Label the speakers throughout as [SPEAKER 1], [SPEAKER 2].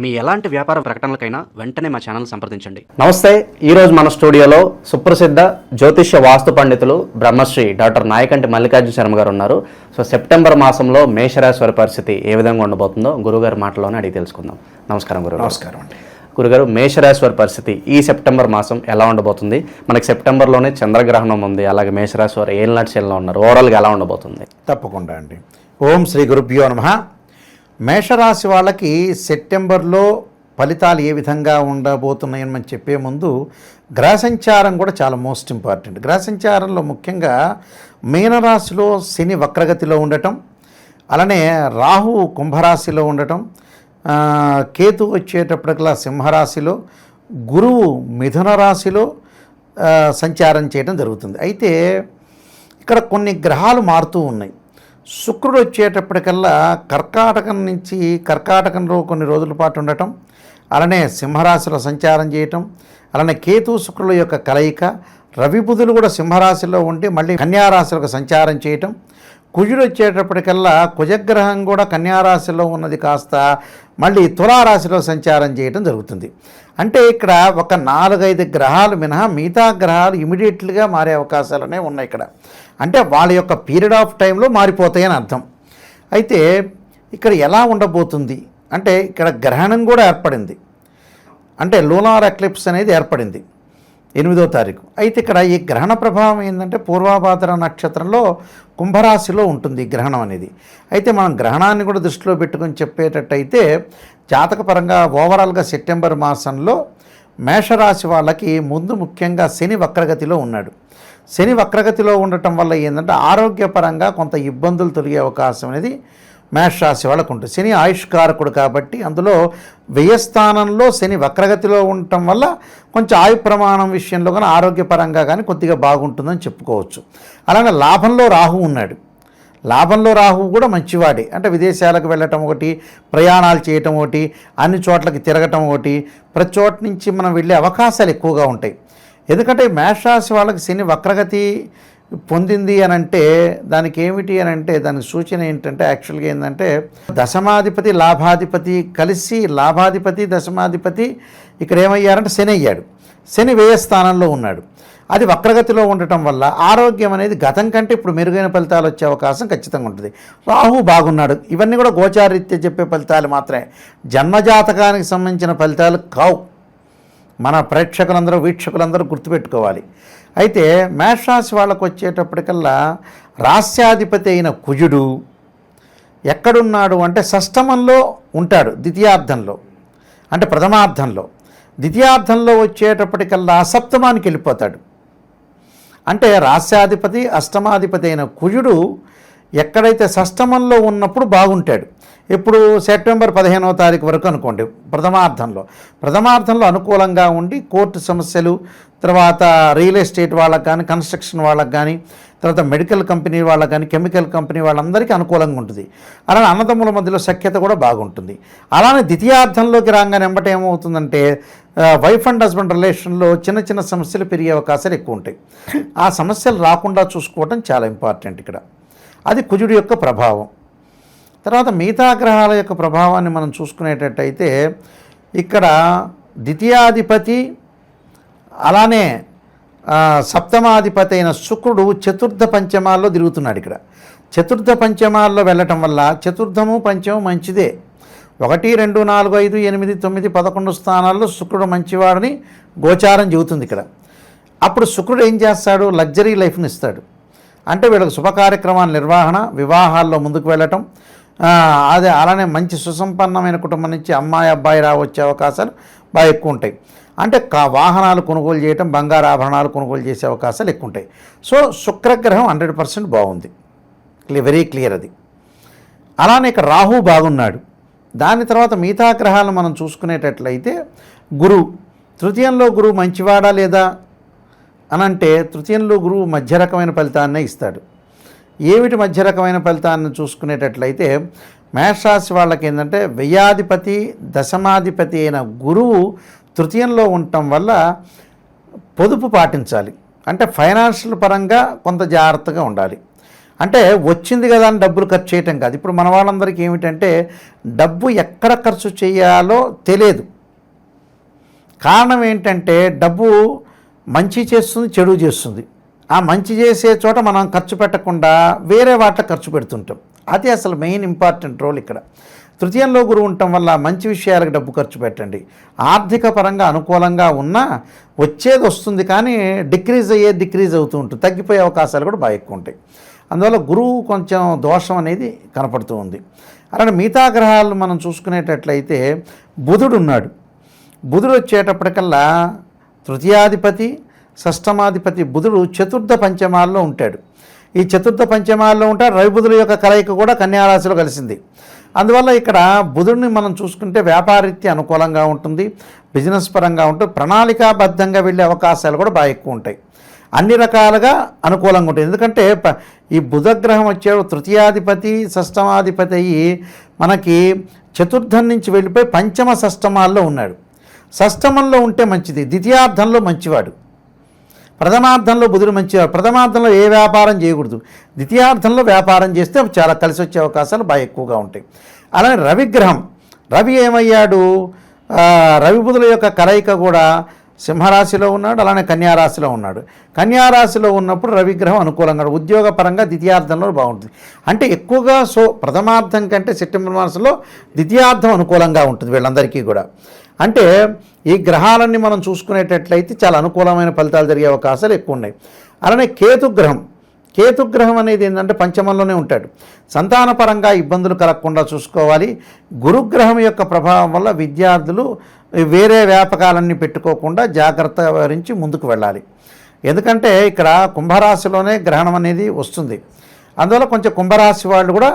[SPEAKER 1] మీ ఎలాంటి వ్యాపార ప్రకటనలకైనా వెంటనే మా ఛానల్ సంప్రదించండి.
[SPEAKER 2] నమస్తే ఈరోజు మన స్టూడియోలో సుప్రసిద్ధ జ్యోతిష్య వాస్తు పండితులు బ్రహ్మశ్రీ డాక్టర్ నాయకంటి మల్లికార్జున శర్మ గారు ఉన్నారు. సో సెప్టెంబర్ మాసంలో మేషరాశి వారి పరిస్థితి ఏ విధంగా ఉండబోతుందో గురుగారి మాటలోనే అడిగి తెలుసుకుందాం. నమస్కారం గురుగారు.
[SPEAKER 3] నమస్కారం అండి.
[SPEAKER 2] గురుగారు మేషరాశి వారి పరిస్థితి ఈ సెప్టెంబర్ మాసం ఎలా ఉండబోతుంది? మనకి సెప్టెంబర్లోనే చంద్రగ్రహణం ఉంది అలాగే మేషరాశి వారు ఏళ్ళనాటి శైలిలో ఉన్నారు? ఓవరాల్గా ఎలా ఉండబోతుంది?
[SPEAKER 3] తప్పకుండా అండి. ఓం శ్రీ గురుభ్యో నమ. మేషరాశి వాళ్ళకి సెప్టెంబర్లో ఫలితాలు ఏ విధంగా ఉండబోతున్నాయని మనం చెప్పే ముందు గ్రహసంచారం కూడా చాలా మోస్ట్ ఇంపార్టెంట్. గ్రహసంచారంలో ముఖ్యంగా మీనరాశిలో శని వక్రగతిలో ఉండటం అలానే రాహు కుంభరాశిలో ఉండటం కేతు వచ్చేటప్పటికల్లా సింహరాశిలో గురువు మిథున రాశిలో సంచారం చేయడం జరుగుతుంది. అయితే ఇక్కడ కొన్ని గ్రహాలు మారుతూ ఉన్నాయి. శుక్రుడు వచ్చేటప్పటికల్లా కర్కాటకం నుంచి కర్కాటకంలో కొన్ని రోజుల పాటు ఉండటం అలానే సింహరాశిలో సంచారం చేయటం అలానే కేతు శుక్రుల యొక్క కలయిక రవి బుధులు కూడా సింహరాశిలో ఉండి మళ్ళీ కన్యారాశులకు సంచారం చేయటం కుజుడు వచ్చేటప్పటికల్లా కుజగ్రహం కూడా కన్యారాశిలో ఉన్నది కాస్త మళ్ళీ తులారాశిలో సంచారం చేయటం జరుగుతుంది. అంటే ఇక్కడ ఒక నాలుగైదు గ్రహాలు మినహా మిగతా గ్రహాలు ఇమీడియట్లీగా మారే అవకాశాలనే ఉన్నాయి ఇక్కడ. అంటే వాళ్ళ యొక్క పీరియడ్ ఆఫ్ టైంలో మారిపోతాయని అర్థం. అయితే ఇక్కడ ఎలా ఉండబోతుంది? అంటే ఇక్కడ గ్రహణం కూడా ఏర్పడింది. అంటే లూనార్ ఎక్లిప్స్ అనేది ఏర్పడింది. ఎనిమిదో తారీఖు. అయితే ఇక్కడ ఈ గ్రహణ ప్రభావం ఏంటంటే పూర్వాభాద్ర నక్షత్రంలో కుంభరాశిలో ఉంటుంది ఈ గ్రహణం అనేది. అయితే మనం గ్రహణాన్ని కూడా దృష్టిలో పెట్టుకొని చెప్పేటట్టయితే జాతకపరంగా ఓవరాల్గా సెప్టెంబర్ మాసంలో మేషరాశి వాళ్ళకి ముందు ముఖ్యంగా శని వక్రగతిలో ఉన్నాడు. శని వక్రగతిలో ఉండటం వల్ల ఏంటంటే ఆరోగ్యపరంగా కొంత ఇబ్బందులు తొలగే అవకాశం అనేది మేషరాశి వాళ్ళకు ఉంటుంది. శని ఆయుష్కారకుడు కాబట్టి అందులో వ్యయస్థానంలో శని వక్రగతిలో ఉండటం వల్ల కొంచెం ఆయు ప్రమాణం విషయంలో కానీ ఆరోగ్యపరంగా కానీ కొద్దిగా బాగుంటుందని చెప్పుకోవచ్చు. అలాగే లాభంలో రాహు ఉన్నాడు. లాభంలో రాహు కూడా మంచివాడే. అంటే విదేశాలకు వెళ్ళటం ఒకటి ప్రయాణాలు చేయటం ఒకటి అన్ని చోట్లకి తిరగటం ఒకటి ప్రతి చోట నుంచి మనం వెళ్ళే అవకాశాలు ఎక్కువగా ఉంటాయి. ఎందుకంటే మేషరాశి వాళ్ళకి శని వక్రగతి పొందింది అని అంటే దానికి ఏమిటి అని అంటే దానికి సూచన ఏంటంటే యాక్చువల్గా ఏంటంటే దశమాధిపతి లాభాధిపతి కలిసి లాభాధిపతి దశమాధిపతి ఇక్కడ ఏమయ్యారంటే శని అయ్యాడు. శని వ్యయ స్థానంలో ఉన్నాడు. అది వక్రగతిలో ఉండటం వల్ల ఆరోగ్యం అనేది గతం కంటే ఇప్పుడు మెరుగైన ఫలితాలు వచ్చే అవకాశం ఖచ్చితంగా ఉంటుంది. రాహు బాగున్నాడు. ఇవన్నీ కూడా గోచారీత్య చెప్పే ఫలితాలు మాత్రమే. జన్మజాతకానికి సంబంధించిన ఫలితాలు కావు. మన ప్రేక్షకులందరూ వీక్షకులందరూ గుర్తుపెట్టుకోవాలి. అయితే మేషరాశి వాళ్ళకు వచ్చేటప్పటికల్లా రాస్యాధిపతి అయిన కుజుడు ఎక్కడున్నాడు అంటే షష్టమంలో ఉంటాడు ద్వితీయార్థంలో అంటే ప్రథమార్థంలో ద్వితీయార్థంలో వచ్చేటప్పటికల్లా సప్తమానికి వెళ్ళిపోతాడు. అంటే రాస్యాధిపతి అష్టమాధిపతి అయిన కుజుడు ఎక్కడైతే సష్టమంలో ఉన్నప్పుడు బాగుంటాడు. ఇప్పుడు సెప్టెంబర్ పదిహేనవ తారీఖు వరకు అనుకోండి ప్రథమార్థంలో. ప్రథమార్థంలో అనుకూలంగా ఉండి కోర్టు సమస్యలు తర్వాత రియల్ ఎస్టేట్ వాళ్ళకి కానీ కన్స్ట్రక్షన్ వాళ్ళకి కానీ తర్వాత మెడికల్ కంపెనీ వాళ్ళకి కానీ కెమికల్ కంపెనీ వాళ్ళందరికీ అనుకూలంగా ఉంటుంది. అలానే అన్నదమ్ముల మధ్యలో సఖ్యత కూడా బాగుంటుంది. అలానే ద్వితీయార్థంలోకి రాగానే వెంబట ఏమవుతుందంటే వైఫ్ అండ్ హస్బెండ్ రిలేషన్లో చిన్న చిన్న సమస్యలు పెరిగే అవకాశాలు ఎక్కువ ఉంటాయి. ఆ సమస్యలు రాకుండా చూసుకోవడం చాలా ఇంపార్టెంట్ ఇక్కడ. అది కుజుడి యొక్క ప్రభావం. తర్వాత మిగతా గ్రహాల యొక్క ప్రభావాన్ని మనం చూసుకునేటట్టయితే ఇక్కడ ద్వితీయాధిపతి అలానే సప్తమాధిపతి అయిన శుక్రుడు చతుర్థ పంచమాల్లో తిరుగుతున్నాడు ఇక్కడ. చతుర్థ పంచమాల్లో వెళ్ళటం వల్ల చతుర్థము పంచము మంచిదే. ఒకటి రెండు నాలుగు ఐదు ఎనిమిది తొమ్మిది పదకొండు స్థానాల్లో శుక్రుడు మంచివాడని గోచారం చెబుతుంది ఇక్కడ. అప్పుడు శుక్రుడు ఏం చేస్తాడు? లగ్జరీ లైఫ్ని ఇస్తాడు. అంటే వీళ్ళకి శుభ కార్యక్రమాల నిర్వహణ వివాహాల్లో ముందుకు వెళ్ళటం అదే అలానే మంచి సుసంపన్నమైన కుటుంబం నుంచి అమ్మాయి అబ్బాయి రా వచ్చే అవకాశాలు బాగా ఎక్కువ ఉంటాయి. అంటే కా వాహనాలు కొనుగోలు చేయటం బంగారు ఆభరణాలు కొనుగోలు చేసే అవకాశాలు ఎక్కువ ఉంటాయి. సో శుక్రగ్రహం హండ్రెడ్ పర్సెంట్ బాగుంది. వెరీ క్లియర్ అది. అలానే ఇక్కడ రాహు బాగున్నాడు. దాని తర్వాత మిగతా గ్రహాలను మనం చూసుకునేటట్లయితే గురువు తృతీయంలో గురువు మంచివాడా లేదా? అనంటే తృతీయంలో గురువు మధ్య రకమైన ఫలితాన్నే ఇస్తాడు. ఏమిటి మధ్య రకమైన ఫలితాన్ని చూసుకునేటట్లయితే మేషరాశి వాళ్ళకి ఏంటంటే వ్యయాధిపతి దశమాధిపతి అయిన గురువు తృతీయంలో ఉండటం వల్ల పొదుపు పాటించాలి. అంటే ఫైనాన్షియల్ పరంగా కొంత జాగ్రత్తగా ఉండాలి. అంటే వచ్చింది కదా అని డబ్బులు ఖర్చు చేయటం కాదు. ఇప్పుడు మన వాళ్ళందరికీ ఏమిటంటే డబ్బు ఎక్కడ ఖర్చు చేయాలో తెలియదు. కారణం ఏంటంటే డబ్బు మంచి చేస్తుంది చెడు చేస్తుంది. ఆ మంచి చేసే చోట మనం ఖర్చు పెట్టకుండా వేరే వాటిలో ఖర్చు పెడుతుంటాం. అది అసలు మెయిన్ ఇంపార్టెంట్ రోల్ ఇక్కడ. తృతీయంలో గురువు ఉండటం వల్ల మంచి విషయాలకు డబ్బు ఖర్చు పెట్టండి. ఆర్థిక పరంగా అనుకూలంగా ఉన్నా వచ్చేది వస్తుంది కానీ డిక్రీజ్ అయ్యే డిక్రీజ్ అవుతూ ఉంటుంది. తగ్గిపోయే అవకాశాలు కూడా బాగా ఎక్కువ ఉంటాయి. అందువల్ల గురువు కొంచెం దోషం అనేది కనపడుతూ ఉంది. అలానే మిగతా గ్రహాలు మనం చూసుకునేటట్లయితే బుధుడు ఉన్నాడు. బుధుడు వచ్చేటప్పటికల్లా తృతీయాధిపతి షష్టమాధిపతి బుధుడు చతుర్థ పంచమాల్లో ఉంటాడు. ఈ చతుర్థ పంచమాల్లో ఉంటాడు రవి బుధుల యొక్క కలయిక కూడా కన్యారాశిలో కలిసింది. అందువల్ల ఇక్కడ బుధుడిని మనం చూసుకుంటే వ్యాపారీత్య అనుకూలంగా ఉంటుంది బిజినెస్ పరంగా ఉంటుంది ప్రణాళికాబద్ధంగా వెళ్ళే అవకాశాలు కూడా బాగా ఎక్కువ ఉంటాయి. అన్ని రకాలుగా అనుకూలంగా ఉంటుంది ఎందుకంటే ప- ఈ బుధగ్రహం వచ్చే తృతీయాధిపతి షష్టమాధిపతి అయ్యి మనకి చతుర్థం నుంచి వెళ్ళిపోయి పంచమ షష్టమాల్లో ఉన్నాడు. షష్టమంలో ఉంటే మంచిది ద్వితీయార్థంలో మంచివాడు. ప్రథమార్థంలో బుధుడు మంచివాడు. ప్రథమార్థంలో ఏ వ్యాపారం చేయకూడదు. ద్వితీయార్థంలో వ్యాపారం చేస్తే చాలా కలిసి వచ్చే అవకాశాలు బాగా ఎక్కువగా ఉంటాయి. అలానే రవిగ్రహం. రవి ఏమయ్యాడు? రవి బుధుల యొక్క కలయిక కూడా సింహరాశిలో ఉన్నాడు అలానే కన్యారాశిలో ఉన్నాడు. కన్యారాశిలో ఉన్నప్పుడు రవిగ్రహం అనుకూలంగా ఉద్యోగపరంగా ద్వితీయార్థంలో బాగుంటుంది. అంటే ఎక్కువగా సో ప్రథమార్థం కంటే సెప్టెంబర్ మాసంలో ద్వితీయార్థం అనుకూలంగా ఉంటుంది వీళ్ళందరికీ కూడా. అంటే ఈ గ్రహాలన్నీ మనం చూసుకునేటట్లయితే చాలా అనుకూలమైన ఫలితాలు జరిగే అవకాశాలు ఎక్కువ ఉన్నాయి. అలానే కేతుగ్రహం కేతుగ్రహం అనేది ఏంటంటే పంచమంలోనే ఉంటాడు. సంతానపరంగా ఇబ్బందులు కలగకుండా చూసుకోవాలి. గురుగ్రహం యొక్క ప్రభావం వల్ల విద్యార్థులు వేరే వ్యాపకాలన్నీ పెట్టుకోకుండా జాగ్రత్త వహించి ముందుకు వెళ్ళాలి. ఎందుకంటే ఇక్కడ కుంభరాశిలోనే గ్రహణం అనేది వస్తుంది. అందువల్ల కొంచెం కుంభరాశి వాళ్ళు కూడా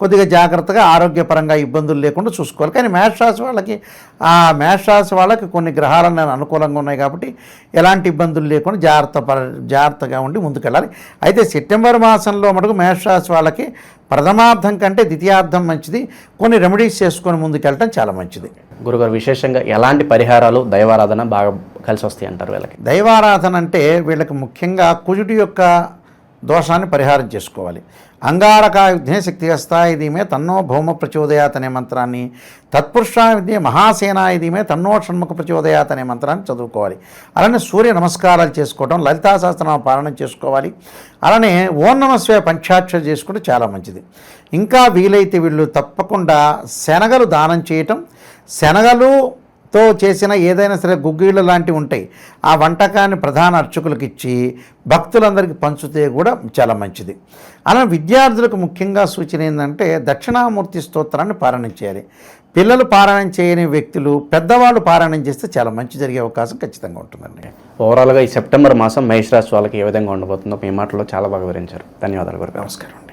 [SPEAKER 3] కొద్దిగా జాగ్రత్తగా ఆరోగ్యపరంగా ఇబ్బందులు లేకుండా చూసుకోవాలి. కానీ మేషరాశి వాళ్ళకి ఆ మేషరాశి వాళ్ళకి కొన్ని గ్రహాలను అనుకూలంగా ఉన్నాయి కాబట్టి ఎలాంటి ఇబ్బందులు లేకుండా జాగ్రత్త పర- జాగ్రత్తగా ఉండి ముందుకెళ్ళాలి. అయితే సెప్టెంబర్ మాసంలో మటుకు మేషరాశి వాళ్ళకి ప్రథమార్థం కంటే ద్వితీయార్థం మంచిది. కొన్ని రెమెడీస్ చేసుకొని ముందుకెళ్ళటం చాలా మంచిది.
[SPEAKER 2] గురుగారు విశేషంగా ఎలాంటి పరిహారాలు దైవారాధన బాగా కలిసి వస్తాయి అంటారు వీళ్ళకి?
[SPEAKER 3] దైవారాధన అంటే వీళ్ళకి ముఖ్యంగా కుజుడి యొక్క దోషాన్ని పరిహారం చేసుకోవాలి. అంగారక యుద్ధే శక్తిహస్తాయ ధీమే తన్నో భౌమ ప్రచోదయాత్ అనే మంత్రాన్ని తత్పురుషా విద్య మహాసేనా ధీమే తన్నో షణ్ముఖ ప్రచోదయాత్ అనే మంత్రాన్ని చదువుకోవాలి. అలానే సూర్య నమస్కారాలు చేసుకోవడం లలితా సహస్రనామ పాలన చేసుకోవాలి. అలానే ఓం నమస్వే పంచాక్ష చేసుకుంటే చాలా మంచిది. ఇంకా వీలైతే వీళ్ళు తప్పకుండా శనగలు దానం చేయటం శనగలు తో చేసిన ఏదైనా సరే గుగ్గిళ్ళు లాంటివి ఉంటాయి. ఆ వంటకాన్ని ప్రధాన అర్చకులకు ఇచ్చి భక్తులందరికీ పంచితే కూడా చాలా మంచిది. అలా విద్యార్థులకు ముఖ్యంగా సూచన ఏంటంటే దక్షిణామూర్తి స్తోత్రాన్ని పారాయణం చేయాలి. పిల్లలు పారాయణం చేయని వ్యక్తులు పెద్దవాళ్ళు పారాయణం చేస్తే చాలా మంచి జరిగే అవకాశం ఖచ్చితంగా ఉంటుందండి.
[SPEAKER 2] ఓవరాల్గా ఈ సెప్టెంబర్ మాసం మేషరాశి వాళ్ళకి ఏ విధంగా ఉండబోతుందో మీ మాటలో చాలా బాగా వివరించారు. ధన్యవాదాలు గురుగారు.
[SPEAKER 3] నమస్కారం.